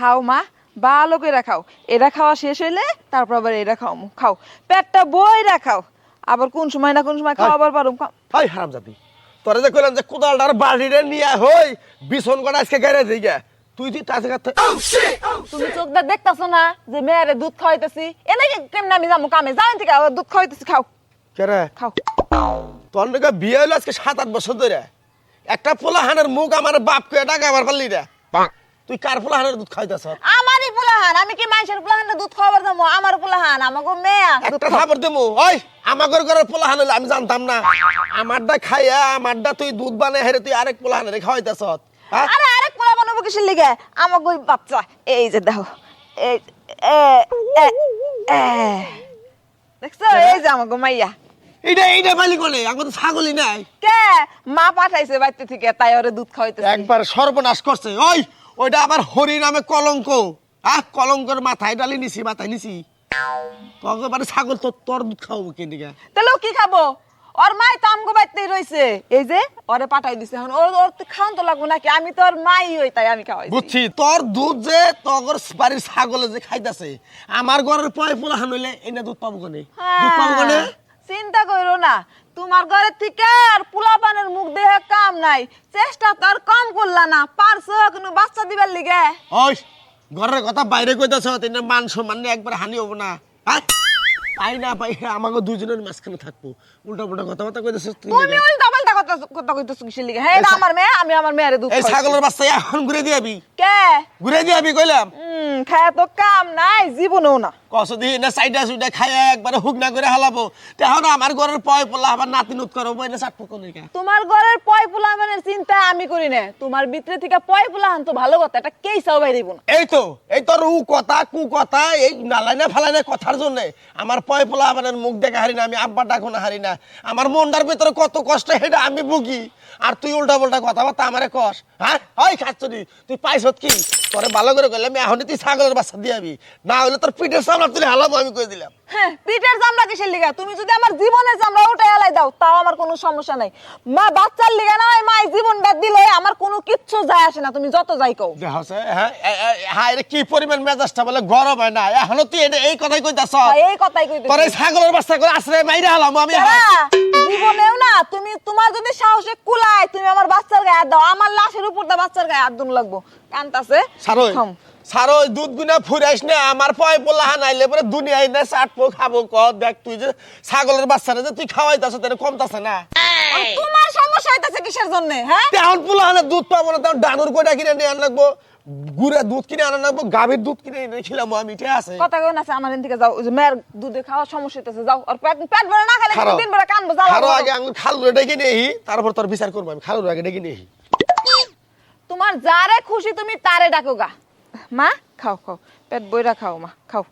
খাও মা। ভালো করে খাও। এটা খাওয়া শেষ হইলে তারপর আবার এটা খাও খাও। পেটটা বই রাখাও আবার কোন সময় না কোন সময় খাওয়াবার পারো। হাই হারাম জাতি তোরা যে কইলাম যে কোদালটার বাড়িরে নিয়ে হই বিছন করা আজকে গাড়ি দিকে তুই তুই তাতে কাছে তুমি চোখ দিয়ে দেখতাছো না যে মেয়েরে দুধ খাওয়াইতেছি? এনে কেমন আমি যাব কামে? যাবেন থেকে আবার দুধ খাওয়াইতেছি খাও। কেরে খাও। তোর নাকি বিয়ে হইল আজকে সাত আট বছর ধরে। একটা পোলাহানের মুখ আমার বাপকে টাকা আমার পারলি রে। তুই কার পোলাহানের দুধ খাইতেছ? আমারই পোলাহান আমি কি মানুষের পোলাহান দুধ খাওয়াবার যাব আমার পোলাহান আমাকে মেয়া। একটা খাবার দেবো। ওই আমাগর ঘরের পোলাহান হইলে আমি জানতাম না। আমারটা খাইয়া আমারটা তুই দুধ বানাই হেরে তুই আরেক পোলাহানের খাওয়াইতেছ। হ্যাঁ? আরে আরেক পোলা বানাবো কিসের লিগে? আমাকে ওই বাচ্চা এই যে দেখো এই এ এ এ। দেখছ? এই যে আমাকে মাইয়া। এইটা এইটা মালিক বলে আমার তো ছাগলই নাই। কে? মা পাঠাইছে বাড়িতে থেকে তাই ওরে দুধ খাওয়াইতেছে। একবার সর্বনাশ করছে। ওই ওইটা আবার হরি নামে কলঙ্ক। আহ কলঙ্কর মাথায় ডালি নিছি মাথায় নিছি। তোকে মানে ছাগল তো তোর দুধ খাওয়াবো কে দিকে তাহলে কি খাব? ওর মাই তো আমগো বাড়িতেই রইছে। এই যে ওরে পাঠাই দিছে এখন। ওর ওর তো খাওয়ান তো লাগবো নাকি? আমি তো ওর মাই হই তাই আমি খাওয়াই বুঝছি তোর দুধ যে তোর বাড়ির ছাগলে যে খাইতাছে আমার ঘরের পয় পোলা হানইলে এনে দুধ পাবো কোনে? দুধ পাবো কোনে? হ্যাঁ, চিন্তা করো না। তোমার ঘরে থেকে আর পোলাপানের মুখ দেহে কাম নাই। চেষ্টা তো আর কম করলা না পারছ কোনো বাচ্চা দিবার লিগে? ওই ঘরের কথা বাইরে কইতাছ তিন মান সম্মান একবার হানি হব না। হ্যাঁ? পাই না পাই আমাকে দুজনের মাঝখানে থাকব। উল্টা পুল্টা কথাবার্তা কইতাছ তুমি উল্টা পাল্টা কথা কথা কইতেছো কিসের লিগে? এটা আমার মেয়ে আমি আমার মেয়েরে দুধ এই ছাগলের বাচ্চা এখন ঘুরে দিয়াবি? কে? ঘুরে দিয়াবি কইলাম। খায় তো কাম নাই জীবনেও না। না সাইডা সুইডা খাইয়া একবারে হুক না করে হালাবো। তেহন আমার ঘরের পয় আবার নাতি নুত করো বইনা কোন তোমার ঘরের পয় পোলাপানের চিন্তা আমি করি না? তোমার ভিতরে থেকে পয় তো ভালো কথা এটা কেই বাইরে না। এই তো এই তোর উ কথা কু কথা এই নালাই না ফালাই না কথার জন্য। আমার পয় পোলা আমার মুখ দেখা হারি না আমি আব্বা ডাকো না হারি না। আমার মনটার ভিতরে কত কষ্ট সেটা আমি বুকি আর তুই উল্টা পাল্টা কথাবার্তা আমারে কস হ্যাঁ হয় খাচ্ছনি তুই পাইছত কি? তোরে ভালো করে কইলে আমি এখনই তুই ছাগলের বাচ্চা দিয়াবি না হলে তোর পিঠের সামনে তুই হালাবো আমি কই দিলাম। হ্যাঁ পিঠের চামড়া কিসের লিগা? তুমি যদি আমার জীবনের চামড়া উঠে এলাই দাও তাও আমার কোনো সমস্যা নাই। মা বাচ্চার লিগা না ওই মাই জীবনটা দিলে আমার কোনো কিচ্ছু যায় আসে না তুমি যত যাই কও। হ্যাঁ হ্যাঁ কি পরিমাণ মেজাজটা বলে গরম হয় না। এখনও তুই এটা এই কথাই কইতাছ? তা এই কথাই তোর এই কইতেছি ছাগলের বাচ্চা করে আশ্রয় মাইরে হালাম আমি। জীবনেও না তুমি তোমার যদি সাহসে কুলায় তুমি আমার বাচ্চার গায়ে দাও আমার লাশের উপর দা বাচ্চার গায়ে লাগবো। কান্তাছে? সারোই খাম। সারোই দুধ গুনা ফুরাইস না আমার পয় পোলা হানাইলে পরে দুনিয়ায় না চাটবো খাব ক দেখ তুই যে ছাগলের বাচ্চারা যে তুই খাওয়াইতাছ তাহলে কমতাছে না। তোমার সমস্যা হইতাছে কিসের জন্য হ্যাঁ? তেমন পোলা হানে দুধ পাবো না তেমন ডানুর কোটা কিনে নিয়ে আন লাগবো। গুড়া দুধ কিনে আনা লাগবো গাভীর দুধ কিনে এনে খেলাম আমি ঠিক আছে? কথা কোন আছে আমার থেকে যাও যে মেয়ের দুধে খাওয়া সমস্যা হইতেছে যাও। আর পেট পেট ভরে না খেলে দিন ভরে কানবো জ্বালা আরও। আগে আমি খালুরে ডেকে নেই তারপর তোর বিচার করব আমি খালুর আগে ডেকে নেই। তোমার যারে খুশি তুমি তারে ডাকো গা। মা খাও খাও পেট বইরা খাও মা খাও।